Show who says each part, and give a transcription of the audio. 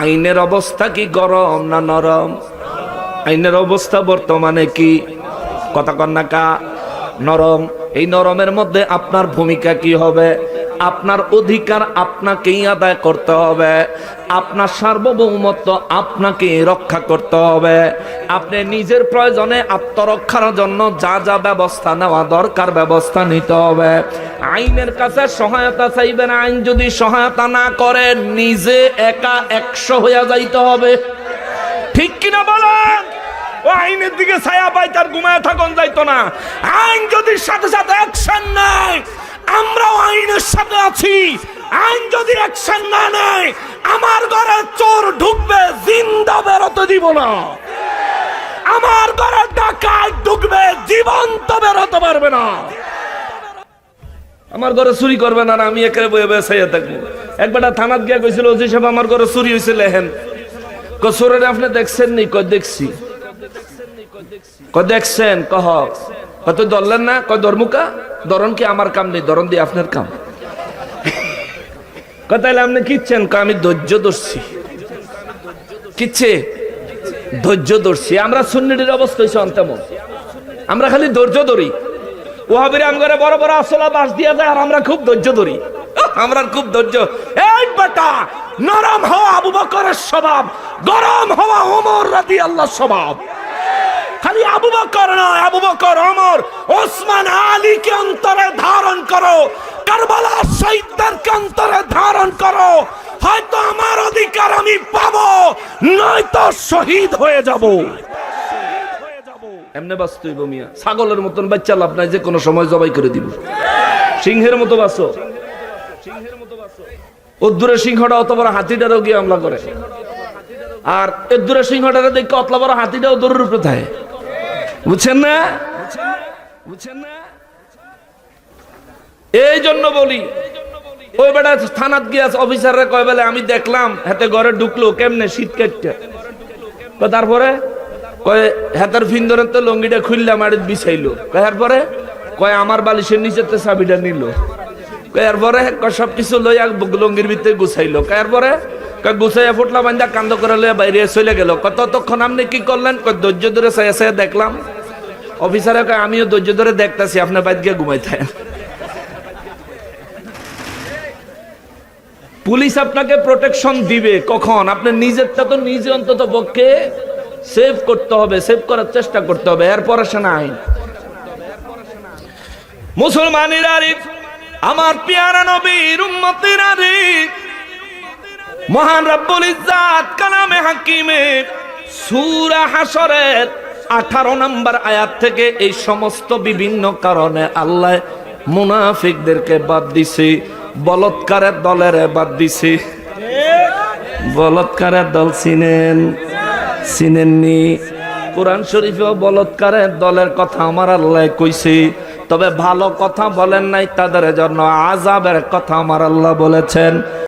Speaker 1: আইনের অবস্থা কি গরম না নরম? আইনের অবস্থা বর্তমানে কি? কথা কন্যাকা নরম। এই নরমের মধ্যে আপনার ভূমিকা কি হবে? আপনার অধিকার আপনাকেই আদায় করতে হবে। আপনার সার্বভৌমত্ব আপনাকে রক্ষা করতে হবে। আপনি নিজের প্রয়োজনে আত্মরক্ষার জন্য যা যা ব্যবস্থা নেওয়া দরকার ব্যবস্থা নিতে হবে। আইনের কাছে সহায়তা চাইবেন, আইন যদি সহায়তা না করে, নিজে একা একশো হইয়া যাইতে হবে। ঠিক কিনা বলেন? ও আইনের দিকে ছায়া পাই তার ঘুমায় থাকুন যাইতো না। আইন যদি সাথে সাথে অ্যাকশন আইনের আছি। আইন যদি অ্যাকশন না নেয়, আমার ঘরে চোর ঢুকবে জিন্দা বেরোতে দিব না। আমার ঘরে ডাকাত ঢুকবে, জীবন্ত বেরোতে পারবে না। আমার ঘরে চুরি করবে না আমি একেবারে বয়ে চাইয়া থাকব। একবারটা থানাত গিয়া কইছিল, ওজি সাহেব, আমার ঘরে চুরি হয়েছে লেহেন কসুরের আপনি দেখছেন নি? কই দেখছি। ক দেখছেন। কহ কত ধরলেন না? কয় ধর্মুকা ধরন কি? আমার কাম নেই, ধরন দিয়ে আপনার কাম। কথাইলে আপনি কিচ্ছেন? আমি ধৈর্য ধরছি। কিচ্ছে? ধৈর্য ধরছি। আমরা সুন্নিটির অবস্থা হয়েছে অন্তেমন আমরা খালি ধৈর্য ধরি। ওহাবির আমগরে বড় বড় আসলা বাস দিয়া যায় আর আমরা খুব ধৈর্য ধরি। আমরা খুব ধৈর্য। এই বেটা, নরম হওয়া আবু বকরের স্বভাব, গরম হওয়া ওমর রাদি আল্লাহ স্বভাব। খালি আবু বকর নয়, আবু বকর, ওমর, ওসমান আলীকে অন্তরে ধারণ করো। কারবালা শহীদদেরকে ধারণ করো। হয়তো আমার অধিকার আমি পাবো, নয়তো শহীদ হয়ে যাব। এমনি বাস্তব মিয়া। ছাগলের মতন বাচ্চা লাভ নাই, যে কোনো সময় জবাই করে দিব। সিংহের মতো বাঁচো। উদ্দূরের সিংহটা অত বড় হাতিটারও গিয়ে হামলা করে। আর এদূরের সিংহটারে দেখে অতলা বড় হাতিটাও দৌড়ের উপরে থাকে। বুঝছেন না? বুঝছেন না? এই জন্য বলি ওই বেটা থানাত গিয়া অফিসাররা কয় বেলে, আমি দেখলাম হাতে ঘরে ঢুকলো, কেমনে শীত কাটতে তারপরে? কয়, হাতের ফিন্দরের তো লঙ্গিটা খুললাম আর বিছাইলো। কয় এরপরে কয়, আমার বালিশের নিচে তো চাবিটা নিল। কয় এরপরে কয় সব কিছু লইয়া লঙ্গির ভিতরে গুছাইলো। কয় এরপরে কয়, গুছাইয়া ফুটলা বান্ধা কান্দ করে লইয়া বাইরে চলে গেল। কয়, ততক্ষণ আপনি কি করলেন? কয়, ধৈর্য ধরে চাইয়া চাইয়া দেখলাম। অফিসারে কয়, আমিও ধৈর্য ধরে দেখতাছি আপনার বাইর গিয়ে ঘুমাইতে পুলিশ আপনাকে প্রোটেকশন দিবে। কখন? আপনি নিজেরটা তো নিজে অন্তত পক্ষে সেভ করতে হবে সেভ করার চেষ্টা করতে হবে। এরপর আসে না আইন। মুসলমানের আরিফ আমার পিয়ারা নবীর উম্মতের আরিফ মহান রাব্বুল ইজ্জাত কালামে হাকিমে সূরা হাসরের 18 নম্বর আয়াত থেকে এই সমস্ত বিভিন্ন কারণে আল্লাহ মুনাফিকদেরকে বাদ দিছে। বলৎকারের দলের বাদ দিছি। বলৎকারের দল চিনেন, চিনেননি। কোরআন শরীফেও বলৎকারের দলের কথা আমার আল্লাহ কইছি। তবে ভালো কথা বলেন নাই, তাদের জন্য আজাবের কথা আমার আল্লাহ বলেছেন।